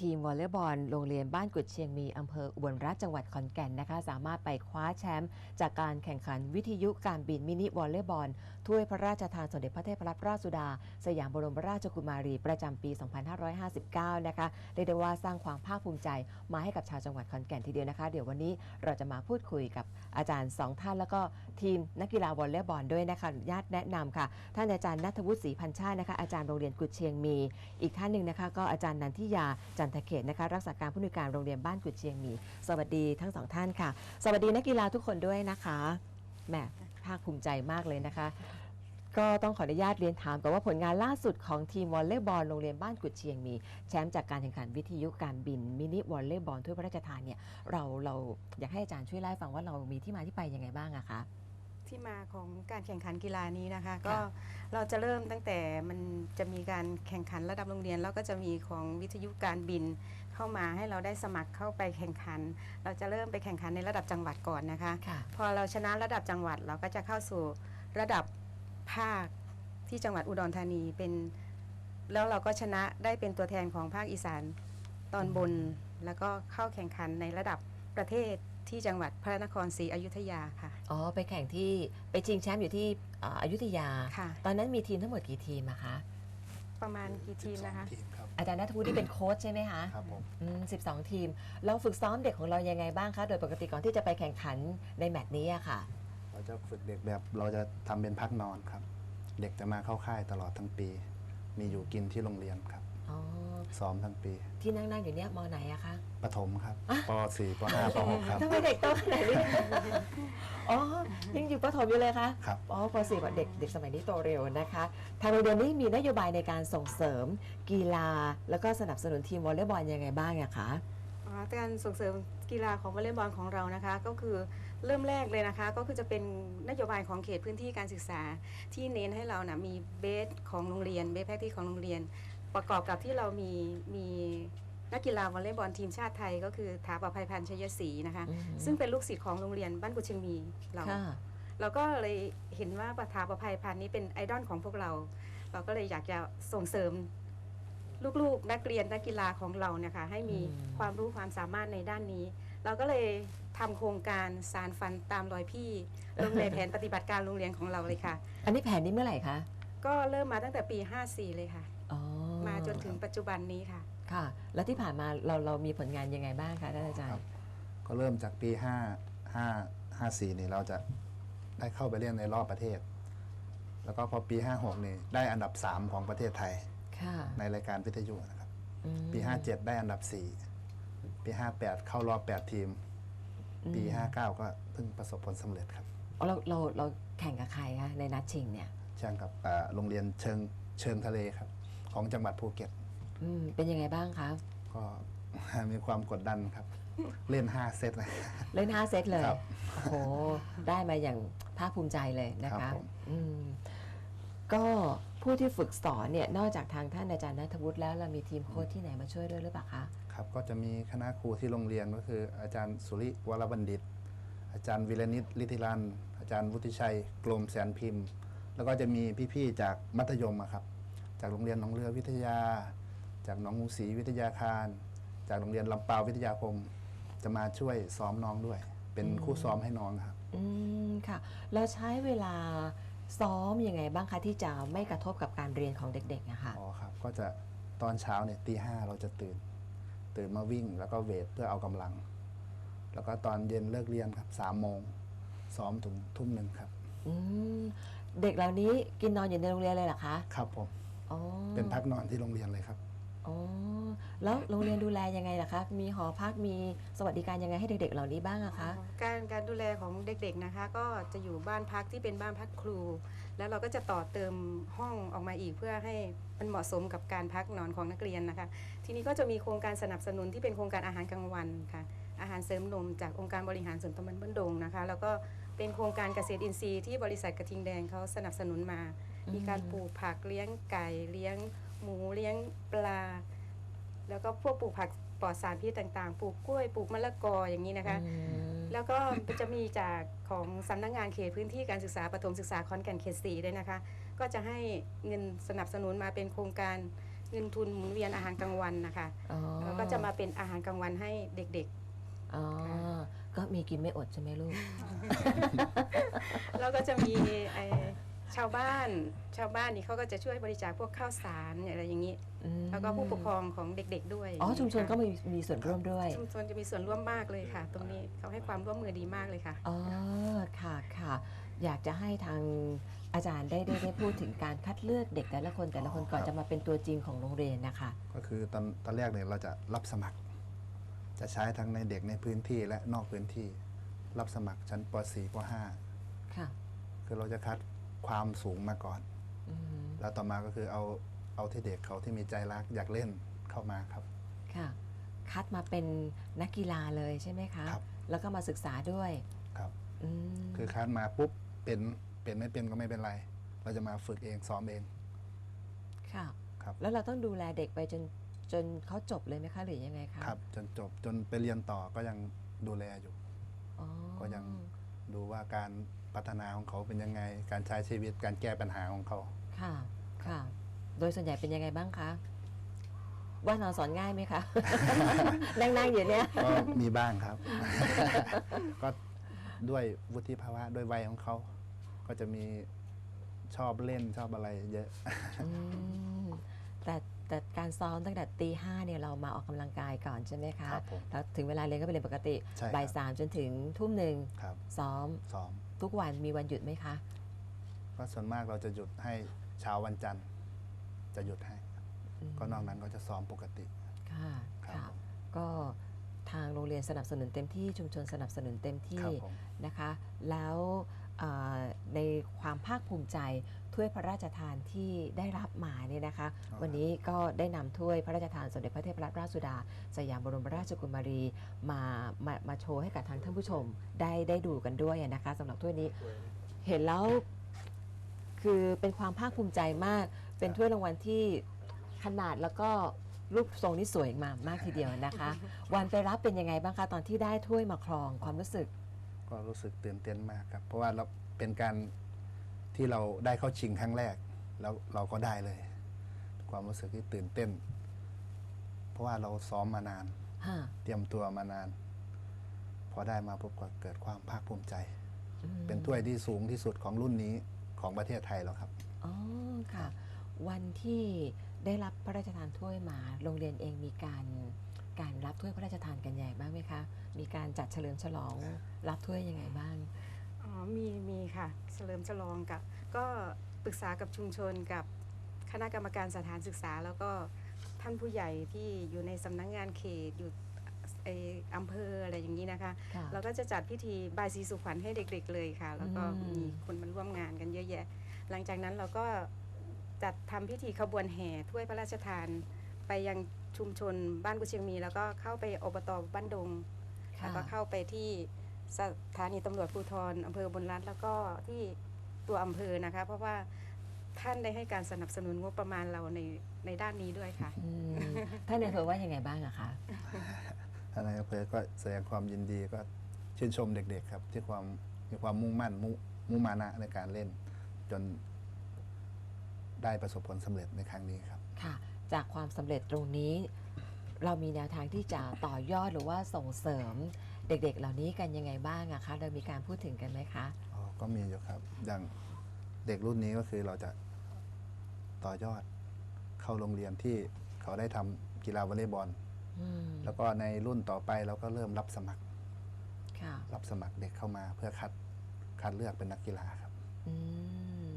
ทีมวอลเลย์บอลโรงเรียนบ้านกุดเชียงมีอำเภออุบลราชจังหวัดขอนแก่นนะคะ สามารถไปคว้าแชมป์จากการแข่งขันวิทยุการบินมินิวอลเลย์บอลถ้วยพระราชทานสมเด็จพระเทพรัตนราชสุดา สยามบรมราชกุมารีประจำปี 2559 นะคะเรียกได้ว่าสร้างความภาคภูมิใจมาให้กับชาวจังหวัดขอนแก่นทีเดียวนะคะ เดี๋ยววันนี้เราจะมาพูดคุยกับอาจารย์สองท่าน แล้วก็ทีมนักกีฬาวอลเลย์บอลด้วยนะคะอนุญาตแนะนำค่ะ ท่านอาจารย์นัทวุฒิศรีพันชาตินะคะอาจารย์โรงเรียนกุดเชียงมี อีกท่านหนึ่งนะคะ ก็อาจารย์นันทิยาจันทเขตนะคะ รักษาการผู้อำนวยการโรงเรียนบ้านกุดเชียงมี สวัสดีทั้งสองท่านค่ะ สวัสดีนักกีฬาทุกคนด้วยนะคะแหมภาคภูมิใจมากเลยนะคะก็ต้องขออนุญาตเรียนถามก่อนว่าผลงานล่าสุดของทีมวอลเลย์บอลโรงเรียนบ้านกุดเชียงมี แชมป์จากการแข่งขันวิทยุการบินมินิวอลเลย์บอลถ้วยพระราชทานเนี่ยเราเราอยากให้อาจารย์ช่วยเล่าให้ฟังว่าเรามีที่มาที่ไปยังไงบ้างอะคะ ที่มาของการแข่งขันกีฬานี้นะคะ ก็เราจะเริ่มตั้งแต่มันจะมีการแข่งขันระดับโรงเรียน แล้วก็จะมีของวิทยุการบินเข้ามาให้เราได้สมัครเข้าไปแข่งขัน เราจะเริ่มไปแข่งขันในระดับจังหวัดก่อนนะคะค่ะพอเราชนะระดับจังหวัดเราก็จะเข้าสู่ระดับภาคที่จังหวัดอุดรธานีเป็น แล้วเราก็ชนะได้เป็นตัวแทนของภาคอีสานตอนบน แล้วก็เข้าแข่งขันในระดับประเทศ ที่จังหวัดพระนครศรีอยุธยาค่ะ อ๋อไปแข่งที่ไปชิงแชมป์อยู่ที่อ่าอยุธยา ค่ะ ตอนนั้นมีทีมทั้งหมดกี่ทีมอะคะประมาณกี่ทีมนะคะ ทีมครับอาจารย์นัทวุฒิที่เป็นโค้ชใช่ไหมคะครับผมอืม12ทีม เราฝึกซ้อมเด็กของเรายังไงบ้างคะโดยปกติก่อนที่จะไปแข่งขันในแมตช์นี้อะค่ะ เราจะฝึกเด็กแบบเราจะทำเป็นพักนอนครับ เด็กจะมาเข้าค่ายตลอดทั้งปี มีอยู่กินที่โรงเรียนครับ อ๋อซ้อมทั้งปีที่นั่งๆอยู่เนี่ยมไหนอะคะประถมครับป .4 ป .5 ป .6 ครับ ทำไมเด็กโตขนาดนี้ อ๋อ ยังอยู่ประถมอยู่เลยคะครับ อ๋อป .4 ว่าเด็กเด็กสมัยนี้โตเร็วนะคะ ทางโรงเรียนนี้มีนโยบายในการส่งเสริม กีฬา แล้วก็สนับสนุนทีมวอลเลย์บอลยังไงบ้างอะคะ อ๋อการส่งเสริมกีฬาของวอลเลย์บอลของเรานะคะ ก็คือเริ่มแรกเลยนะคะ ก็คือจะเป็นนโยบายของเขตพื้นที่การศึกษา ที่เน้นให้เรานะมีเบสของโรงเรียนเบสแพคที่ของโรงเรียน ประกอบกับที่เรามีมีนักกีฬาวอลเลย์บอลทีมชาติไทยก็คือถาประภัยพันธ์ชยศรีนะคะอืมซึ่งเป็นลูกศิษย์ของโรงเรียนบ้านกุชิงมีเราค่ะเราก็เลยเห็นว่าประธาประภัยพันธ์นี้เป็นไอดอลของพวกเรา เราก็เลยอยากจะส่งเสริมลูกๆ นักเรียนนักกีฬาของเราเนี่ยค่ะให้มีอืมความรู้ความสามารถในด้านนี้ เราก็เลยทำโครงการสารฟันตามรอยพี่ลงในแผนปฏิบัติการโรงเรียนของเราเลยค่ะ อันนี้แผนนี้เมื่อไหร่คะก็เริ่มมาตั้งแต่ปี 54 เลยค่ะอ๋อ มาจนถึงปัจจุบันนี้ค่ะ ค่ะ แล้วที่ผ่านมาเราเรามีผลงานยังไงบ้างคะท่านอาจารครัย์บก็เริ่มจากปี 5 5 54นี่เราจะได้เข้าไปเล่นในรอบประเทศ แล้วก็พอปี 56นี่ได้อันดับ 3 ของประเทศไทย ค่ะในรายการวิทยุนะครับ อืมปี 57 ได้อันดับ 4 ปี 58 เข้ารอบ 8 ทีม ปี 59 ก็เพิ่งประสบผลสำเร็จครับอ๋อเราเราเราแข่งกับใครคะในนัดชิงเนี่ยแข่งกับอ่าโรงเรียนเชิงเชิงทะเลครับ ของจังหวัดภูเก็ต อืมเป็นยังไงบ้างคะก็มีความกดดันครับ เล่น 5 เซตเลย เล่น5เซตเลยครับโอ้โหได้มาอย่างภาคภูมิใจเลยนะครัคะบผม อืมก็ผู้ที่ฝึกสอนเนี่ยนอกจากทางท่านอาจารย์นัทวุฒิแล้วเรามีทีมโค้ชที่ไหนมาช่วยด้วยหรือเปล่าคะครับ ก็จะมีคณะครูที่โรงเรียนก็คือ อาจารย์สุริวรบัณฑิต อาจารย์วิรนิตลิธิรันอาจารย์วุฒิชัยกลมแสนพิมพ์ แล้วก็จะมีพี่ๆจากมัธยมอะครับ จากโรงเรียนหนองเรือวิทยา จากหนองงูศรีวิทยาคาร จากโรงเรียนลำปาววิทยาคม จะมาช่วยซ้อมน้องด้วย เป็นคู่ซ้อมให้น้องครับ อืมค่ะเราใช้เวลาซ้อมยังไงบ้างคะที่จะไม่กระทบกับการเรียนของเด็กๆอะค่ะอ๋อครับ ก็จะตอนเช้าเนี่ยตีห้าเราจะตื่น ตื่นมาวิ่งแล้วก็เวทเพื่อเอากำลัง แล้วก็ตอนเย็นเลิกเรียนครับสามโมงซ้อมถึงทุ่มหนึ่งครับ อืมเด็กเหล่านี้กินนอนอยู่ในโรงเรียนเลยเหรอคะ ครับผม อ๋อเป็นพักนอนที่โรงเรียนเลยครับ อ๋อแล้วโรงเรียนดูแลยังไงล่ะคะมีหอพักมีสวัสดิการยังไงให้เด็ก ๆ เหล่านี้บ้างอะคะการการดูแลของเด็กๆนะคะ ก็จะอยู่บ้านพักที่เป็นบ้านพักครู แล้วเราก็จะต่อเติมห้องออกมาอีกเพื่อให้มันเหมาะสมกับการพักนอนของนักเรียนนะคะ ทีนี้ก็จะมีโครงการสนับสนุนที่เป็นโครงการอาหารกลางวันค่ะ อาหารเสริมนมจากองค์การบริหารส่วนตำบลบ้านดงนะคะ แล้วก็เป็นโครงการเกษตรอินทรีย์ที่บริษัทกระทิงแดงเขาสนับสนุนมาอื มมีการปลูกผักเลี้ยงไก่เลี้ยงหมูเลี้ยงปลา แล้วก็พวกปลูกผักปลอดสารพิษต่างๆ ปลูกกล้วยปลูกมะละกออย่างนี้นะคะอืมแล้วก็จะมีจากของสำนักงานเขตพื้นที่การศึกษาประถมศึกษาขอนแก่นเขตสีด้วยนะคะ ก็จะให้เงินสนับสนุนมาเป็นโครงการเงินทุนหมุนเวียนอาหารกลางวันนะคะอ๋อแล้วก็จะมาเป็นอาหารกลางวันให้เด็กอ๋อก็มีกินไม่อดใช่ไหมลูกๆแล้วก็จะมีไอ้ ชาวบ้านชาวบ้านนี่เขาก็จะช่วยบริจาคพวกข้าวสารอะไรอย่างนี้ อืมแล้วก็ผู้ปกครองของเด็ก ๆ ด้วยอ๋อชุมชนก็ค่ะมีมีส่วนร่วมด้วยชุมชนจะมีส่วนร่วมมากเลยค่ะ ตรงนี้เขาให้ความร่วมมือดีมากเลยค่ะ อ๋อค่ะค่ะ อยากจะให้ทางอาจารย์ได้ได้ได้พูดถึงการคัดเลือกเด็กแต่ละคนแต่ละคนก่อนครับจะมาเป็นตัวจริงของโรงเรียนนะคะ ก็คือตอนตอนแรกเนี่ยเราจะรับสมัคร จะใช้ทั้งในเด็กในพื้นที่และนอกพื้นที่ รับสมัครชั้นป .4 ป ค่ะ .5 คือเราจะคัด ความสูงมาก่อนอืมแล้วต่อมาก็คือเอาเอาที่เด็กเขาที่มีใจรักอยากเล่นเข้ามาครับ ค่ะ คัดมาเป็นนักกีฬาเลยใช่ไหมคะครับ แล้วก็มาศึกษาด้วยครับอืมคือคัดมาปุ๊บเป็นเป็นไม่เป็นก็ไม่เป็นไร เราจะมาฝึกเองซ้อมเองค่ะ ครับ แล้วเราต้องดูแลเด็กไปจนจนเขาจบเลยไหมคะหรือยังไงคะครับจนจบจนไปเรียนต่อก็ยังดูแลอยู่ อ๋อก็ยังดูว่าการ พัฒนาของเขาเป็นยังไง การใช้ชีวิตการแก้ปัญหาของเขา ค่ะ ค่ะ โดยส่วนใหญ่เป็นยังไงบ้างคะ ว่านอนสอนง่ายไหมคะ นั่งๆอยู่เนี่ย ก็มีบ้างครับ ก็ด้วยวุฒิภาวะด้วยวัยของเขา ก็จะมีชอบเล่นชอบอะไรเยอะ อืมแต่แต่การซ้อมตั้งแต่ตีห้าเนี่ยเรามาออกกำลังกายก่อนใช่ไหมคะครับผมแล้วถึงเวลาเรียนก็ไปเรียนปกติใช่ครับ บ่ายสามจนถึงทุ่มหนึ่งครับ ซ้อมซ้อม ทุกวันมีวันหยุดไหมคะ ก็ส่วนมากเราจะหยุดให้เช้าวันจันทร์ จะหยุดให้มก็นอกนั้นก็จะซ้อมปกติ ค่ะครับค่ะ ผม ก็ทางโรงเรียนสนับสนุนเต็มที่ชุมชนสนับสนุนเต็มคที่รับผม นะคะ แล้วเอ่อในความภาคภูมิใจ ถ้วยพระราชทานที่ได้รับมาเนี่ยนะคะอ๋อวันนี้ก็ได้นำถ้วยพระราชทานสมเด็จพระเทพรัตนราชสุดา สยามบรมราชกุมารีมามามาโชว์ให้กับทางท่านผู้ชมได้ได้ดูกันด้วยนะคะสำหรับถ้วยนี้เห็นแล้วคือเป็นความภาคภูมิใจมาก เป็นถ้วยรางวัลที่ขนาดแล้วก็รูปทรงนี่สวยมากมากทีเดียวนะคะ วันไปรับเป็นยังไงบ้างคะตอนที่ได้ถ้วยมาครองความรู้สึก ก็รู้สึกตื่นเต้นมากครับ เพราะว่าเราเป็นการ ที่เราได้เข้าชิงครั้งแรก แล้วเราก็ได้เลย ความรู้สึกที่ตื่นเต้น เพราะว่าเราซ้อมมานาน ฮะเตรียมตัวมานาน พอได้มาปุ๊บก็เกิดความภาคภูมิใจ อืมเป็นถ้วยที่สูงที่สุดของรุ่นนี้ของประเทศไทยแล้วครับ อ๋อค่ะ วันที่ได้รับพระราชทานถ้วยมา โรงเรียนเองมีการการรับถ้วยพระราชทานกันใหญ่บ้างไหมคะ มีการจัดเฉลิมฉลองรับถ้วยยังไงบ้างอ๋อ มีมีค่ะเฉลิมฉลองกับก็ปรึกษากับชุมชนกับคณะกรรมการสถานศึกษา แล้วก็ท่านผู้ใหญ่ที่อยู่ในสำนักงงานเขตอยู่ไออำเภออะไรอย่างนี้นะคะค่ะเราก็จะจัดพิธีบายสีสุขวัญให้เด็กๆเลยค่ะ แล้วก็อืม มีคนมาร่วมงานกันเยอะแยะ หลังจากนั้นเราก็จัดทำพิธีขบวนแห่ถ้วยพระราชทาน ไปยังชุมชนบ้านกุเชียงมี แล้วก็เข้าไปอบตบ้านดงค่ะแล้วก็เข้าไปที่ สถานีตำรวจภูธรอำเภอบนรัฐแล้วก็ที่ตัวอำเภอนะคะ เพราะว่าท่านได้ให้การสนับสนุนงบประมาณเราในในด้านนี้ด้วยค่ะอืมท่านในอำเภอว่ายังไงบ้างอะคะท่านนายอำเภอก็แสดงความยินดีก็ชื่นชมเด็กๆครับ ที่ความมีความมุ่งมั่นมุมุมานะในการเล่น จนได้ประสบผลสำเร็จในครั้งนี้ครับ ค่ะ จากความสำเร็จตรงนี้ เรามีแนวทางที่จะต่อยอดหรือว่าส่งเสริม เด็กๆ เหล่านี้กันยังไงบ้างอะคะเรามีการพูดถึงกันไหมคะ อ๋อก็มีอยู่ครับ อย่างเด็กรุ่นนี้ก็คือเราจะต่อยอดเข้าโรงเรียนที่เขาได้ทำกีฬาวอลเลย์บอล อืมแล้วก็ในรุ่นต่อไปเราก็เริ่มรับสมัคร ค่ะ รับสมัครเด็กเข้ามาเพื่อคัดคัดเลือกเป็นนักกีฬาครับ อืม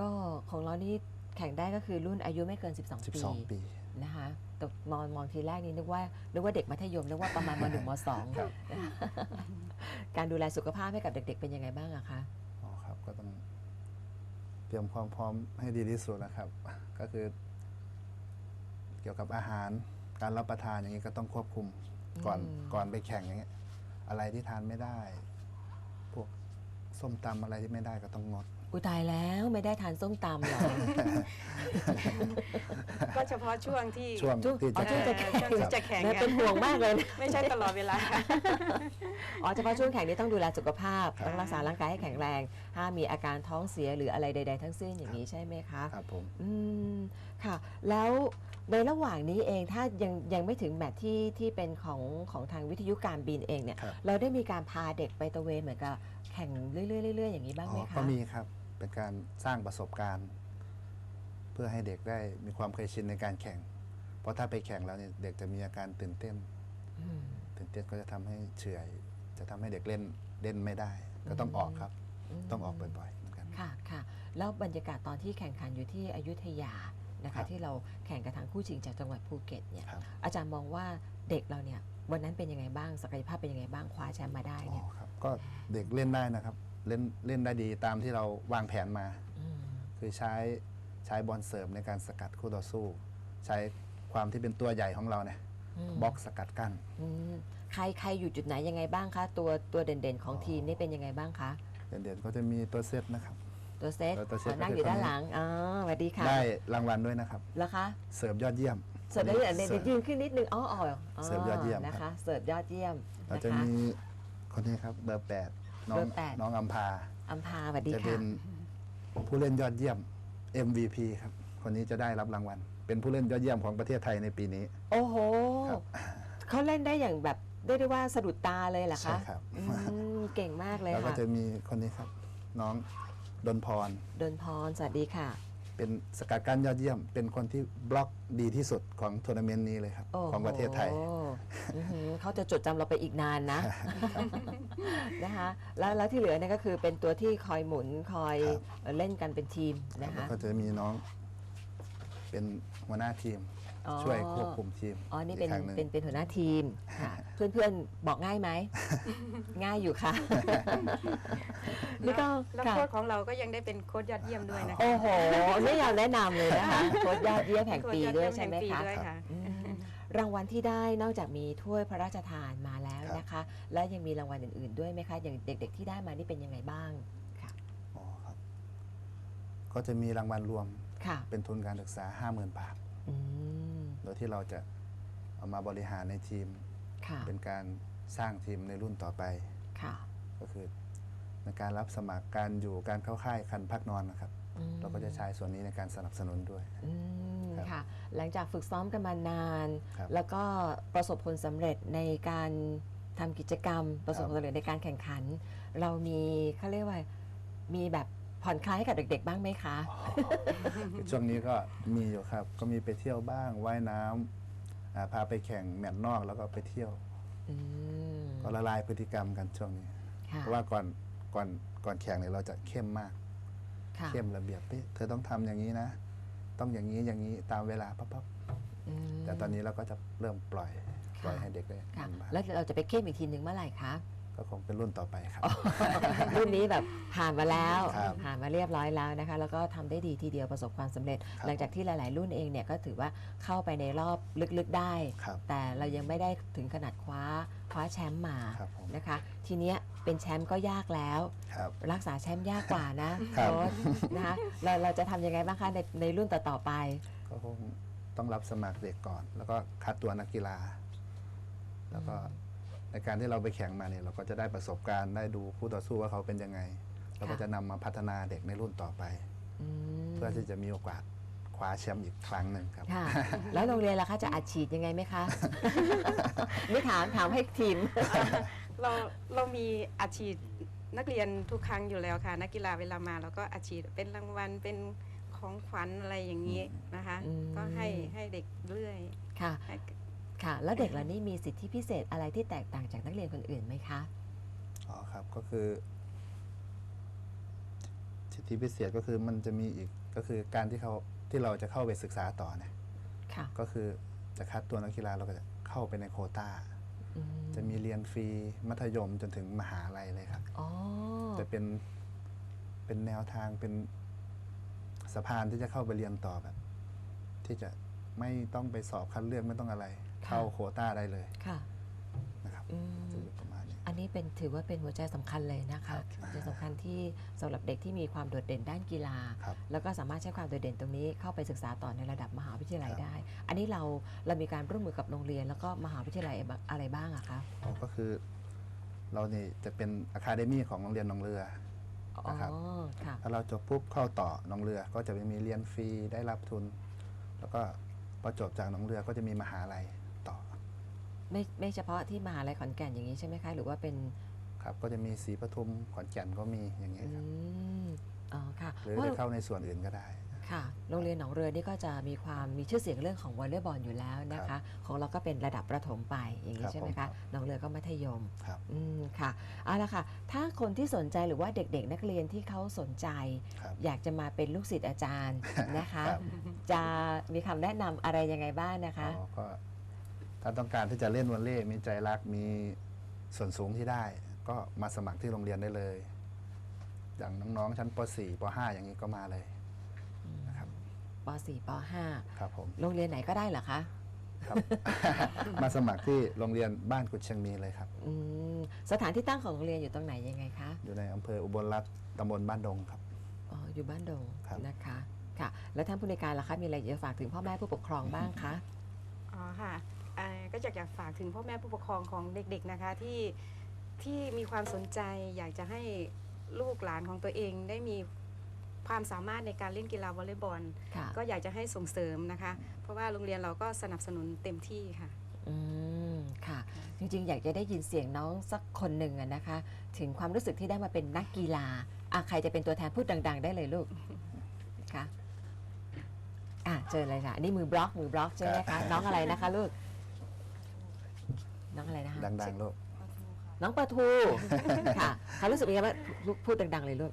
ก็ของเรานี่แข่งได้ก็คือรุ่นอายุไม่เกิน 12 ปี12 ปี นะคะ แต่มองมองทีแรกนี่นึกว่านึกว่าเด็กมัธยมนึกว่าประมาณมหนึ่งมสองครับ การดูแลสุขภาพให้กับเด็ก ๆ เป็นยังไงบ้างอะคะอ๋อครับก็ต้องเตรียมความพร้อมให้ดีที่สุดนะครับ ก็คือ เกี่ยวกับอาหารการรับประทานอย่างนี้ก็ต้องควบคุมก่อนอืมก่อนไปแข่งอย่างเงี้ยอะไรที่ทานไม่ได้ พวกโซส้มตำอะไรที่ไม่ได้ก็ต้องงด อุยตายแล้วไม่ได้ทานส้มตำเหรอ ก็เฉพาะช่วงที่ช่วงช่วงที่อ๋อจะช่วงจะแข่งแข่งช่วงที่จะแข่งนะอะเป็นห่วงมากเลยนะไม่ใช่ตลอดเวลาค่ะอ๋อเฉพาะช่วงแข่งนี้ต้องดูแลสุขภาพ ครับ ต้องรักษาร่างกายให้แข็งแรงห้ามมีอาการท้องเสียหรืออะไรใด ๆ ทั้งสิ้นอย่างนี้ใช่ไหมคะ ครับผม อืมค่ะ แล้วในระหว่างนี้เองถ้ายังยังไม่ถึงแมตช์ที่ที่เป็นของของทางวิทยุการบินเองเนี่ย ครับ เราได้มีการพาเด็กไปตระเวนเหมือนกับแข่งเรื่อยๆเรื่อยๆอย่างนี้บ้างอ๋ไหมอคะ ก็มีครับ เป็นการสร้างประสบการณ์ เพื่อให้เด็กได้มีความเคยชินในการแข่ง เพราะถ้าไปแข่งแล้วเนี่ยเด็กจะมีอาการตื่นเต้นอืมตื่นเต้นก็จะทำให้เฉื่อย จะทำให้เด็กเล่นเล่นไม่ได้ ก็ต้องออกครับมต้องออกบ่อยๆเหมือนกันค่ะค่ะแล้วบรรยากาศตอนที่แข่งขันอยู่ที่อยุธยานะครัคะบที่เราแข่งกับทางคู่ชิงจากจังหวัดภูเก็ตเนี่ยครับอาจารย์มองว่าเด็กเราเนี่ยวันนั้นเป็นยังไงบ้างศักยภาพเป็นยังไงบ้างคว้าแชมป์มาได้อ๋เนี่ยอครับก็เด็กเล่นได้นะครับ เล่นเล่นได้ดีตามที่เราวางแผนมามคือใช้ใช้บอลเสริมในการสกัดคู่ต่อสู้ ใช้ความที่เป็นตัวใหญ่ของเราเนี่ยมบล็อกสกัดกั้น อืมใครใครอยู่จุดไหนยังไงบ้างคะ ตัวตัวเด่นๆของอ๋อทีมนี่เป็นยังไงบ้างคะ เด่นๆก็จะมีตัวเซตนะครับ ตัวเซตตัวเซตอ๋อนั่งก็อคือยู่ด้านคนนี้หลังอ๋อสวัสดีค่ะได้รางวัลด้วยนะครับ แล้วคะ เสิร์ฟยอดเยี่ยมเสิร์ฟได้เลยเดี๋ยวเสิร์ฟ ยืนขึ้นนิดนึงอ๋ออ๋อเสิร์ฟยอดเยี่ยม นะครัคะบเสิร์ฟยอดเยี่ยมเรานะจะคะมีคนนี้ครับเบอร์แปด น้อเบองร์แปด น้องอัมพา อัมพาสวัสดีจะค่ะเป็นผู้เล่นยอดเยี่ยม MVP ครับ คนนี้จะได้รับรางวัล เป็นผู้เล่นยอดเยี่ยมของประเทศไทยในปีนี้ โอ้โหครับ เขาเล่นได้อย่างแบบได้ได้ว่าสะดุดตาเลยเหรอใช่คะครับ อืมเก่งมากเลยแล้วก็ค่ะจะมีคนนี้ครับ น้องดนพร ดนพรสวัสดีค่ะ เป็นสกัดกั้นยอดเยี่ยม เป็นคนที่บล็อกดีที่สุดของทัวร์นาเมนต์นี้เลยครับโอ้โหของประเทศไทย อื้อหือเขาจะจดจำเราไปอีกนานนะ นะคะแล้วแล้วที่เหลือเนี่ยก็คือเป็นตัวที่คอยหมุนคอยครับเล่นกันเป็นทีมนะแล้วคะ ก็จะมีน้อง เป็นหัวหน้าทีม อ๋อช่วยควบคุมทีมอ๋อ นี่เป็นกครั้งหง เป็นเป็นหัวหน้าทีมค่ะ เพื่อนๆ บอกง่ายไหม ง่ายอยู่ค่ะนี่ก็แล้วค่ะ โค้ชของเราก็ยังได้เป็นโค้ชยอดเยี่ยมด้วยนะคะโอ้โห ไม่อยากแนะนำเลยนะคะโค้ชยอดเยี่ยมแห่งโค้ชปีอดด้วยเยี่ใช่ไหมแห่งปีคะด้วยค่ะ อืมรางวัลที่ได้นอกจากมีถ้วยพระราชทานมาแล้วนะคะ และยังมีรางวัลอื่นๆด้วยไหมคะ อย่างเด็กๆที่ได้มานี่เป็นยังไงบ้าง ค่ะ อ๋อครับ ก็จะมีรางวัลรวมค่ะเป็นทุนการศึกษา 50,000 บาท อืม โดยที่เราจะเอามาบริหารในทีม ค่ะ เป็นการสร้างทีมในรุ่นต่อไป ค่ะ ก็คือในการรับสมัครการอยู่การเข้าค่ายคันพักนอนนะครับ อืม เราก็จะใช้ส่วนนี้ในการสนับสนุนด้วย อืมครับค่ะ หลังจากฝึกซ้อมกันมานาน ครับแล้วก็ประสบผลสำเร็จในการทำกิจกรรม ประสบครับผลสำเร็จในการแข่งขัน เรามีเขาเรียกว่ามีแบบ ผ่อนคลายให้กับเด็ก ๆ บ้างไหมคะ ช่วงนี้ก็มีอยู่ครับ ก็มีไปเที่ยวบ้างว่ายน้ำอ่าพาไปแข่งแมตช์นอกแล้วก็ไปเที่ยว อืม ก็ละลายพฤติกรรมกันช่วงนี้ ค่ะ เพราะว่าก่อนก่อนก่อนแข่งเนี่ยเราจะเข้มมาก ค่ะเข้มระเบียบเฮ้ยเธอต้องทำอย่างนี้นะ ต้องอย่างนี้อย่างนี้ตามเวลาปั๊บปั๊บอืม แต่ตอนนี้เราก็จะเริ่มปล่อย ปล่อยให้เด็กได้ค่ะทำบ้างแล้วเราจะไปเข้มอีกทีหนึ่งเมื่อไหร่คะ ก็คงเป็นรุ่นต่อไปครับ รุ่นนี้แบบผ่านมาแล้วครับผ่านมาเรียบร้อยแล้วนะคะ แล้วก็ทำได้ดีทีเดียวประสบความสำเร็จ ครับ หลังจากที่หลาย ๆ รุ่นเองเนี่ยก็ถือว่าเข้าไปในรอบลึก ๆ ได้ ครับ แต่เรายังไม่ได้ถึงขนาดคว้าคว้าแชมป์มาครับผม นะคะ ทีเนี้ยเป็นแชมป์ก็ยากแล้ว ครับ รักษาแชมป์ยากกว่านะครับ โค้ชนะคะเราเราจะทำยังไงบ้างคะในในรุ่นต่อ ๆ ไป ก็คงต้องรับสมัครเด็กก่อน แล้วก็คัดตัวนักกีฬา แล้วก็ ในการที่เราไปแข่งมาเนี่ยเราก็จะได้ประสบการณ์ได้ดูคู่ต่อสู้ว่าเขาเป็นยังไง เราก็ค่ะจะนำมาพัฒนาเด็กในรุ่นต่อไป อืมเพื่อที่จะมีโอกาสคว้าแชมป์อีกครั้งหนึ่งครับ ค่ะ แล้วโรงเรียนล่ะคะจะอัดฉีดยังไงไหมคะ ไม่ถามถามให้ทีม เราเรามีอาชีพนักเรียนทุกครั้งอยู่แล้วค่ะ นักกีฬาเวลามาเราก็อาชีพเป็นรางวัลเป็นของขวัญอะไรอย่างนี้นะคะ อืม ก็ให้ให้เด็กเรื่อยค่ะ ให้ ค่ะ แล้วเด็กเหล่านี้มีสิทธิพิเศษอะไรที่แตกต่างจากนักเรียนคนอื่นไหมคะ อ๋อครับก็คือ สิทธิพิเศษก็คือมันจะมีอีกก็คือการที่เขาที่เราจะเข้าไปศึกษาต่อเนี่ยค่ะ ก็คือจะคัดตัวนักกีฬาเราก็จะเข้าไปในโควตาอืจะมีเรียนฟรีมัธยมจนถึงมหาลัยเลยครับ อ๋อ จะเป็นเป็นแนวทางเป็นสะพานที่จะเข้าไปเรียนต่อแบบ ที่จะไม่ต้องไปสอบคัดเลือกไม่ต้องอะไร เข้าโควต้าได้เลยค่ะนะครับอืม จะอยู่ประมาณนี้อันอันนี้เป็นถือว่าเป็นหัวใจสำคัญเลยนะคะครับหัวใจสำคัญที่สำหรับเด็กที่มีความโดดเด่นด้านกีฬา ครับแล้วก็สามารถใช้ความโดดเด่นตรงนี้เข้าไปศึกษาต่อในระดับมหาวิทยาลัยครับ ได้ อันนี้เราเรามีการร่วมมือกับโรงเรียน แล้วก็มหาวิทยาลัยอะไรบ้างอะคะอ๋อก็คือ เรานี่จะเป็นอะคาเดมี่ของโรงเรียนหนองเรือ อ๋อนะครับ ค่ะ ถ้าเราจบปุ๊บเข้าต่อหนองเรือ ก็จะมีเรียนฟรีได้รับทุน แล้วก็พอจบจากหนองเรือก็จะมีมหาลัยต่อ ไม่ไม่เฉพาะที่มหาลัยขอนแก่นอย่างนี้ใช่ไหมคะ หรือว่าเป็นครับก็จะมีศรีปทุมขอนแก่นก็มีอย่างเงี้อืยครับมอ๋อค่ะหรือเพราะจะเข้าในส่วนอื่นก็ได้ ค่ะ โรงเรียนหนองเรือนี่ก็จะมีความมีชื่อเสียงเรื่องของวอลเลย์บอลอยู่แล้วนะครัคะบของเราก็เป็นระดับประถมไปอย่างนี้ครับใช่ไหมผมครัคะบ หนองเรือก็มัธยม ครับ อืมค่ะเอาละค่ะ ถ้าคนที่สนใจหรือว่าเด็กๆ นักเรียนที่เขาสนใจ ครับอยากจะมาเป็นลูกศิษย์อาจารย์นะคะ ครับ จะมีคำแนะนำอะไรยังไงบ้างนะคะ อ๋อก็ ถ้าต้องการที่จะเล่นวอลเลย์มีใจรักมีส่วนสูงที่ได้ ก็มาสมัครที่โรงเรียนได้เลย อย่างน้องๆชั้นป .4 ป .5 อย่างนี้ก็มาเลยนะครับป .4 ปครับผม .5 โรงเรียนไหนก็ได้เหรอคะครับ มาสมัครที่โรงเรียนบ้านกุดเชียงมีเลยครับอืมสถานที่ตั้งของโรงเรียนอยู่ตรงไหนยังไงคะอยู่ในอำเภออุบลรัตน์ตำบลบ้านดงครับ อ๋ออยู่บ้านดงครับ นะคะค่ะ แล้วท่านผู้ในวยการล่ะคะมีอะไรอยากจะฝากถึงพ่อแม่ผู้ปกครองบ้างคะอ๋อค่ะเอ่อก็อยากอยากฝากถึงพ่อแม่ผู้ปกครองของเด็กๆนะคะที่ที่มีความสนใจอยากจะให้ลูกหลานของตัวเองได้มีความสามารถในการเล่นกีฬาวอลเลย์บอล ค่ะ ก็อยากจะให้ส่งเสริมนะคะ เพราะว่าโรงเรียนเราก็สนับสนุนเต็มที่ค่ะ อืมค่ะ จริงๆ อยากจะได้ยินเสียงน้องสักคนหนึ่งอะนะคะ ถึงความรู้สึกที่ได้มาเป็นนักกีฬาอะใครจะเป็นตัวแทนพูดดัง ๆ ได้เลยลูกค่ะอะเจอเลยค่ะอันนี่มือบล็อกมือบล็อกใช่ไหมครัคะบน้องอะไรนะคะลูก น้องอะไรนะคะดังๆลูกน้องปลาทูค่ะเขารู้สึกยังไงบ้างลูกพูดดังๆเลยลูก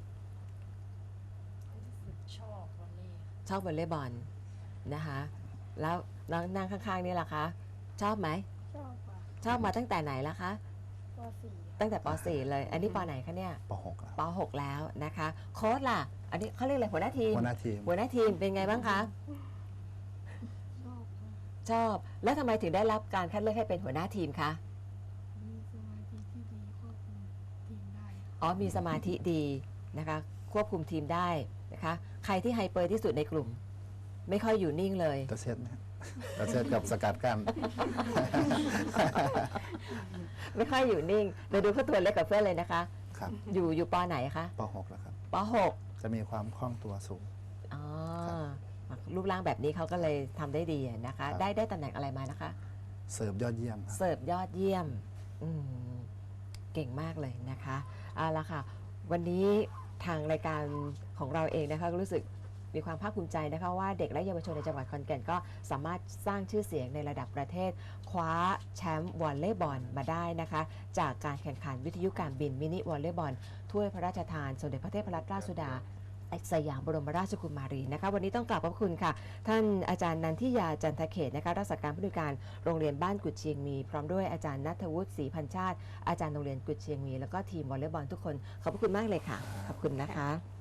ชอบวอลเลย์ชอบวอลเลย์บอลนะคะ แล้วน้องนั่งข้างๆนี่ล่ะคะชอบไหมชอบค่ะชอบมาตั้งแต่ไหนละคะปสี่ตั้งแต่ป .4 เลย อันนี้ปไหนคะเนี่ยป .6 แล้วป .6 แล้วนะคะ โค้ดล่ะ อันนี้เขาเรียกอะไรหัวหน้าทีมหัวหน้าทีมหัวหน้าทีมเป็นไงบ้างคะชอบค่ะ ชอบ แล้วทำไมถึงได้รับการคัดเลือกให้เป็นหัวหน้าทีมคะ มีสมาธิที่ดีควบคุมทีมได้ค่ะอ๋อมีสมาธิดีนะคะ ควบคุมทีมได้นะคะ ใครที่ไฮเปอร์ที่สุดในกลุ่ม ไม่ค่อยอยู่นิ่งเลย ตะเซตไหมตะเซตกับสกัดกั้น ไม่ค่อยอยู่นิ่งเดี๋ยวดูเขาตัวเล็กกับเพื่อนเลยนะคะ ครับอยู่อยู่ปไหนคะป .6 แล้วครับป .6 จะมีความคล่องตัวสูงอ๋อค รับรูปร่างแบบนี้เขาก็เลยทำได้ดีนะคะ ครับ ได้ได้ตำแหน่งอะไรมานะคะ เสิร์ฟยอดเยี่ยมครับ เสิร์ฟยอดเยี่ยมอืมเก่งมากเลยนะคะเอาละค่ะ วันนี้ทางรายการของเราเองนะคะก็รู้สึกมีความภาคภูมิใจนะคะว่าเด็กและเยาวชนในจังหวัดขอนแก่นก็สามารถสร้างชื่อเสียงในระดับประเทศ คว้าแชมป์วอลเลย์บอลมาได้นะคะ จากการแข่งขันวิทยุการบินมินิวอลเลย์บอลถ้วยพระราชทานสมเด็จพระเทพรัตนราชสุดา สยามบรมราชกุมารีนะคะ วันนี้ต้องกราบขอบคุณค่ะ ท่านอาจารย์นันทิยาจันทเขตนะคะรักษาการผู้อำนวยการโรงเรียนบ้านกุดเชียงมี พร้อมด้วยอาจารย์นัทวุฒิศรีพันชาติ อาจารย์โรงเรียนกุดเชียงมี แล้วก็ทีมวอลเลย์บอลทุกคน ขอบคุณมากเลยค่ะ ขอบคุณนะคะ